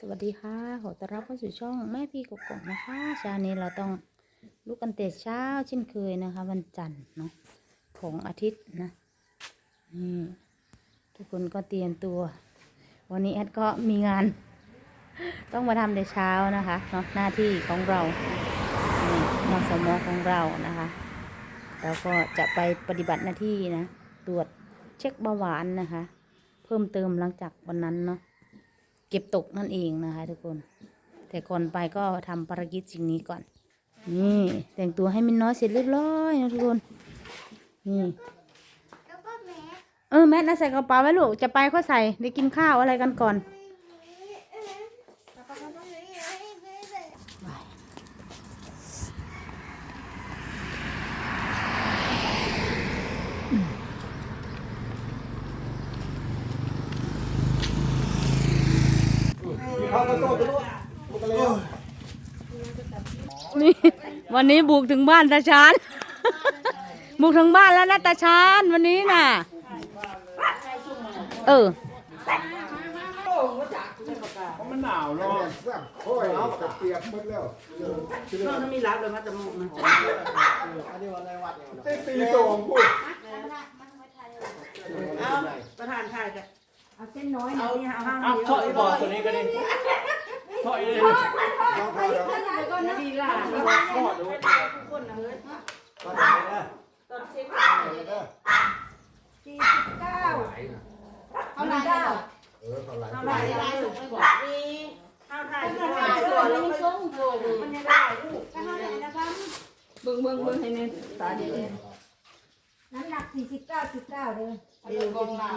สวัสดีค่ะ ขอต้อนรับเข้าสู่ช่องแม่พี่กกอกนะคะเช้านี้เราต้องลุกกันแต่เช้าเช่นเคยนะคะ วันจันทร์เนาะของอาทิตย์นะนี่ทุกคนก็เตรียมตัว วันนี้แอดก็มีงาน ต้องมาทำแต่เช้านะคะเนาะหน้าที่ของเรานี่นสมอของเรานะคะแล้วก็จะไปปฏิบัติหน้าที่นะ ตรวจเช็คเบาหวานนะคะ เพิ่มเติมหลังจากวันนั้นเนาะ เก็บตกนั่นเองนะคะทุกคน แต่ก่อนไปก็ทำภารกิจสิ่งนี้ก่อน นี่แต่งตัวให้มินน้อยเสร็จเรียบร้อยนะทุกคน นี่แล้วก็แมสเออแมทนะใส่กระเป๋าไว้ลูก จะไปก็ใส่ได้กินข้าวอะไรกันก่อน แล้วก็ต้องเลยเลย นี่ วันนี้บุกถึงบ้านตาชานบุกถึงบ้านแล้วนะตาชานวันนี้น่ะ เออ มันหนาวร้อน สักค่อยจะเปียกหมดแล้วก็ไม่มีรับเลยมาจมูกมันะได้ตีสองพูดเอาประธานชายจ้ะเอาเส้นน้อยเอาเอาห้างอ้าเดียวถอยบอตัวนี้ก็ได้ อยเลยน้องพอแล้วแล้วก็นะดีล่ะทอดด้วยทุกคนนะเฮ้ยตอนไหนนะตอนเช็คสี่สิบเก้าเท่าไหร่เก้าเออตอนไหนเท่าไหร่ลายส่งไปบอกมีเท่าไหร่ส่งไปบอกแล้วมันส่งโผล่มันยังได้ลูกเท่าไหร่นะคะเบิ่งเบิ่งเบิ่งให้เนี่ยตาดีน้ำหนักสี่สิบเก้าจุดเก้าเลยเอวกองลาว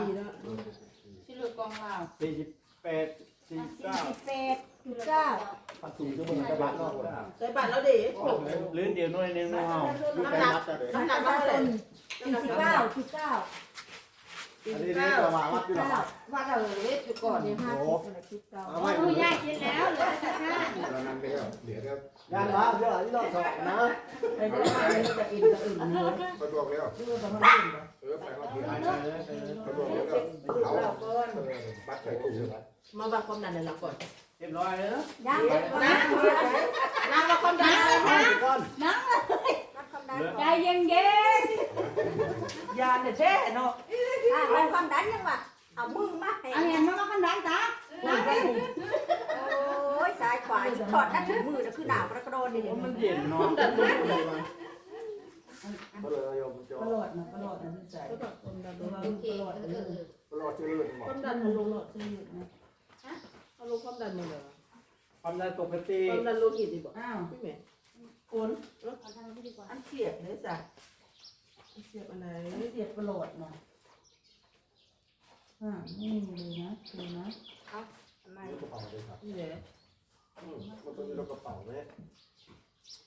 ชื่อกองลาวสี่สิบแปด สี่สิบสี่เก้าสิบแปดจุดเก้าปัดสูงจะมึงกระบะนอกใส่บัตรแล้วดิลื่นเดียวน้อยนึงน้องเฮาลูกแกนัดกันเลยน้ำหนักต้เท่าไหร่นสี่สิบเก้าจุดเก้าสี่ อันสินี้บนี่เก้าจะมาวัดอยู่หรอเก้าว่าเราเล็กอยู่ก่อนเดี๋ยห้าสิบอะไรจุดเก้าเอาไม่รู้ยากกินแล้วเหลือแต่ชาแล้วนั่นเดียวเดี๋ยวเดี๋ยวยังวะเดี๋ยวที่เราสอบนะไอ้เด็กมันจะอินจะอื่นเนื้อสะดวกแล้วชื่อว่ามันเอเออไปเอาทีไรสะดวกแล้วเอาเราก่อนปัดใส่ถุงมาบังความดันในเราก่อนเรียบร้อยแล้วยังนะน้ำมาความดันเลยนะก้อนนับความดันใจเย็นเย็นยาเนี่ยแช่เนาะ อ่าวัดความดันยังวะเอามือมาให้อันนี้มันก็ขนาดตาโอ้ยสายขวาถอดนั่นถึงมือแล้วคือหนาวกระโดดนี่มันเย็นเนาะดันลงเลยก็เลยโยมจอตลอดนะตลอดนะที่ใจความดันลงโอเครอชื่อเลยหมอความดันลงหลอดใช่ไหมนะเขาลงความดันมาเลยความดันปกติความดันโลหิตดีบอกอ้าวพี่แม่คนเอาทางนี้ดีกว่าอันเสียบเลยจ้ะอันเสียบอะไรเสียบกระโดดนะ อ่านี่เลยนะดูนะทำไมกระเป๋าเลยครับนี่แหละมันต้องมีกระเป๋าไหม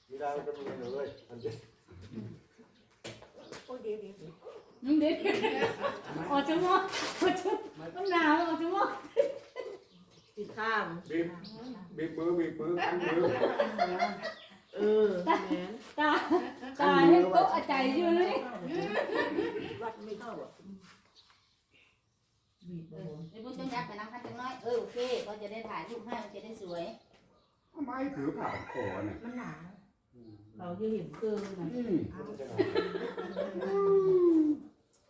มีได้ก็มีเลยอันเดียวโอ้ยเดี๋ยวเดี๋ยวมึงเด็กออกจมูกออกจมูกมันหนาวออกจมูกติดข้ามบีบบีบมือบีบมืออันมือเออแม่นตาตาเนี่ยก็ใจอยู่เลยวัดไม่เข้าอะ บีบเดี๋ยวบุญจะยัดไปน้ำพันจังน้อย เออโอเคก็จะได้ถ่ายรูปให้มันจะได้สวย ทำไมถือผ่าคอเนี่ยมันหนาวเราจะเห็นเกลือนะอืม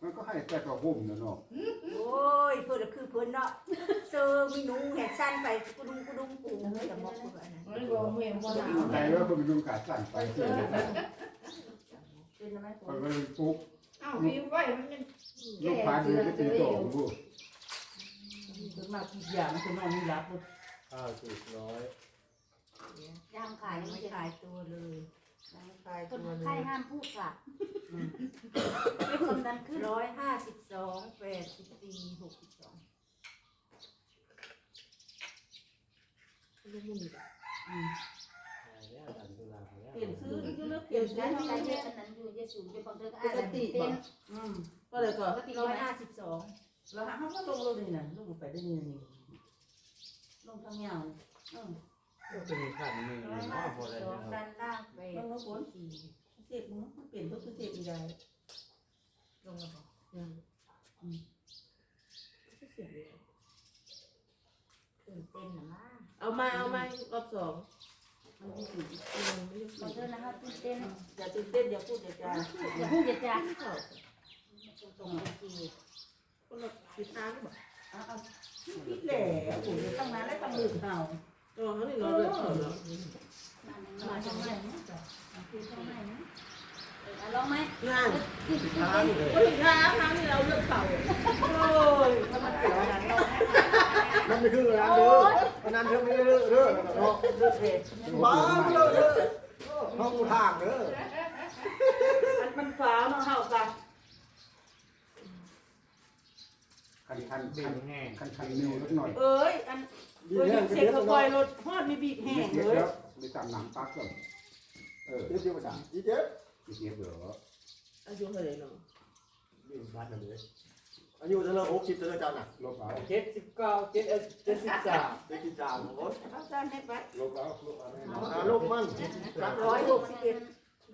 มันก็ให้แต่กระหุ่มนะเนาะโอ้ยเพื่อนคือเพื่อนเนาะเซอร์มีหนุ่งแหกสั้นไปกุดุงกุดุงปูแต่บอกเพื่อนนะมันบอกเมียว่าหนาวใจว่าคนเป็นนุ่งขาสั้นไปเสียเป็นอะไรผมัมนก็เลยปุ๊บอ้าวพี่ไว้มันยังลูกพายมือก็ตีโตบุส่ว นมากทุกอย่างมันจะนอนไม่รับเลยห้าสิบร้อยย่างขายไม่ไม่ใช่ขายตัวเลยขายคตันวเลไข้ยห้ามพูดค่ะไม่ความดันขึ้นร้อยห้าสิบสองแปดสิบสี่หกสิบสองลูกมันนี่แล้วดันตุลาแล้วเปลี่ยนซื้อก็เลือกเปลี่ยนซื้แล้อวให้ใจมันเย็เนี่ยนนั้นอยู่เยสูงเป็นความเดินก็ปอ่านกติเต้บ่นอืมก็เลยก็ปกติร้ร้ออยยห้าห้าสิบสอง แล้วเขาก็ลงเลยนะลงไปได้ยังไงลงทางยาวอืมก็จะมีขันมีร้อยเนาะห้าพอได้สองแล้วด้านล่างแปดลงก็ฝนสี่เสร็จมั้งเปลี่ยนก็คือเสร็จไม่ได้ลงมาบอกยังอืมเสร็จเลยตื่นเต้นนะมาเอามาเอามารอบสองมันไม่ถึงเออไม่ได้ขอโทษนะคะตื่นเต้นอย่าตื่นเต้นอย่าพูดอย่าจาอย่าพูดอย่าจาตรงที คนละทิทางหรือเปล่าเอาคิดแหล่โอ้ยตั้งนาแล้วตั้งหมื่นเท่าเออเขานี่เราเลือกเขาเนาะมาทำไมนะลองไหมงานสิท้ายเลยก็ถึงทางทางที่เราเลือกเขาโอ้ยมันเสียวกันเรามันไม่คือร้านเด้ออันนั้นเธอไม่ได้เด้อเด้อเนาะเลือกเองบ้าเด้อเด้อห้องทางเด้อ มันมันฟ้าวเนาะเฮากัน คันคันบีคันบแห้งคันคันนิ้วนิดหน่อยเอ้ยอันดีเอ้ยแห้งเสียงเขาปล่อยรถฮอดมีบีบแห้งเดี๋ยวเลยเดี๋ยวไปตามน้ำปักก่อนเออเดี๋ยวเดี๋ยวภาษาอีเจ๊อีเจี๊ยบเดี๋ยวอายุเท่าไหร่เนาะนี่บ้านนั่นเลยอายุจะเลิกหกสิบจะเลิกจันน่ะลบเอาเจ็ดสิบเก้าเจ็ดเอ็ดเจ็ดสิบสามได้กินจานโอ้ยเอาจานให้ไปลบเอาลบเอาแน่นอนอาลูกมันร้อยหกสิบเอ็ด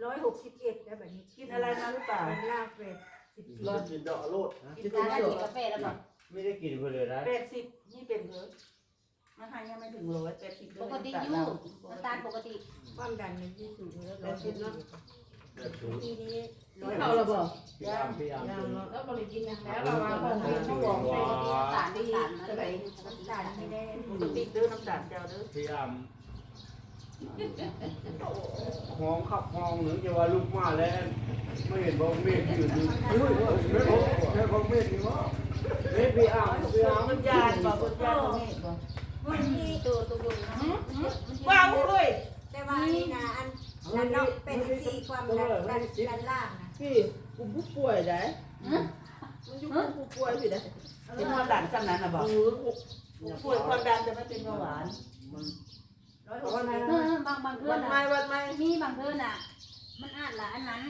ร้อยหกสิบเอ็ดได้แบบนี้กินอะไรมาหรือเปล่าเป็นลาบเป็ดสิบรอกินดอกโลดกินกาแฟกาแฟแล้วบอก ไม่ได้กินไปเลยนะแปดสิบนี่เป็นเลยมันหายังไม่ถึงร้อยแปดสิบปกติอยู่น้ำตาลปกติความดันมันยี่สิบแล้วแปร้อยดสิสิบบเนาะทีนี้ร้อยเข้าระบอกพี่อามพี่อามยังเนาะแล้วบริกินยังแล้วเราว่าของกินเขาบอกปกติน้ำตาลน้ำตาลนะจะไหนน้ำตาลไม่ได้ปกติเด้อน้ำตาลเจ้าเด้อพี่อามห้องขับห้องหนึ่งจะว่าลูกมาแล้วไม่เห็นบอกเมฆอยู่ดูเฮ้ยแม่ผมแม่ผมเมฆนี่วะ เฮ้ยพี่อามพี่อามมันยานบอกมันยานของนี่บอกวันนี้ตัวตัวอยู่นะว้าวเลยแต่ว่านี่นะอันนั้นเนาะเป็นสี่ความดันดันดันล่างนะพี่กูผู้ป่วยได้มันอยู่ผู้ป่วยพี่ได้เป็นความดันจำนั้นนะบอกป่วยความดันจะไม่เป็นเบาหวานร้อยหกสิบางบางเพื่อวันอะไม่วันไม่มีบางเพื่อนอะ มันอ่านละอันนั้น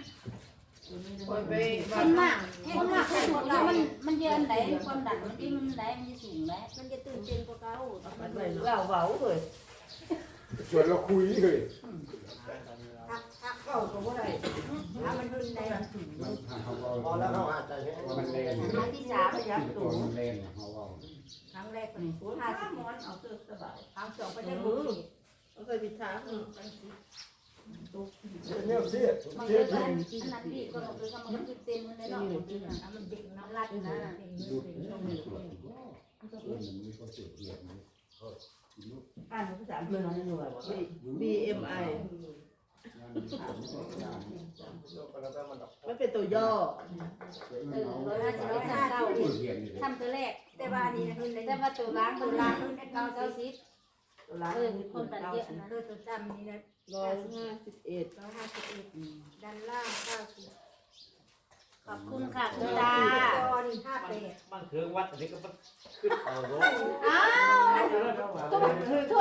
ป่วยไปคนมากคนมากคนหมดแล้วมันมันเยินไหนความดันมันดิ้นไหนมันจะสูงไหนมันจะตื่นเต้นกว่าเก่าเว้าเว้าเลยชวนเราคุยเลยทักทักเก่าก็บ่ได้ถ้ามันรุนแรงมันเขาพอเอาแล้วเขาอาจจะให้ว่ามันเล่นครั้งที่สามพยักตัตัววมันเล่นเขาเอาครั้งแรกนี่เป็นห้าห้าสิสิบบม้อนเอาเสื้อสบายครั้งสองก็ได้หกสิบเอาเคยปิดทาง เนี่ยเสียบางเสีเพื่ยอนทีอันนั้นพี่ก็บอกเลยว่ามันคือเต็มเลยเนาะอะมันเด็กเนาะรัดนะดูดมันไม่สวยมันไม่ก็เสียเกียรติมันอ่านภาษาเมืองนั่นหน่วย B M I มันเป็นตัวย่อเออร้อยห้าสิบร้อยห้าเก้าทำตัวแรกแต่ว่าอันนี้นะคือในแต่ว่าตัวล้างตัวล้างเก้าเก้าสิบ ตัวล้างเออคนดันเยอะนะโดยตัวจำนี่นะร้อยห้าสิบเอ็ดร้อยห้าสิบเอ็ดด้านล่างเก้าสิบขอบคุณค่ะคุณตาจอนี่ห้าแปดมันเครื่องวัดอันนี้ก็มันขึ้นเอารถอ้าวโท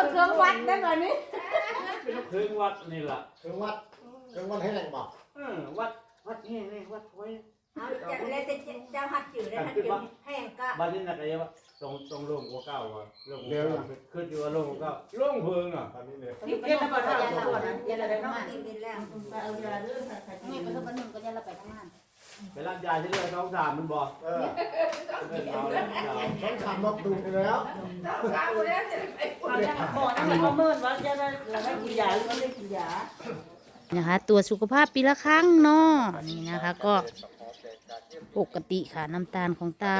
ษเครื่องวัดได้แบบนี้เป็นเครื่องวัดนี่แหละเครื่องวัดเครื่องวัดให้แรงบอกเออวัดวัดนี่นี่วัดไว้เอาจะแล้วจะเจ้าหัดจืดได้หัดจืดแห้งก็บ้านนี้นักอะไรวะ ตรงตรงโล่งกว่าเก้าว่ะโล่งกว่าเก้าขึ้นอยู่ว่าโล่งกว่าเก้าโล่งเพิงอะตอนนี้เนี่ยที่เรียนมาได้ตัวนั้นเรียนอะไรเนาะกินเป็นแล้วเอายาเรื่องใครไม่ประสบปัญหาก็ยังเราไปทำงานไปรับยาที่เรื่องท้องสามมันบอกเออเออเอาแล้วเอาต้องทำมาดูแล้วเขาจะบอกนะเขาเมินว่าจะได้เราได้กินยาหรือไม่ได้กินยานะคะตรวจสุขภาพปีละครั้งเนาะนี่นะคะก็ ปกติค่ะน้ำตาลของตา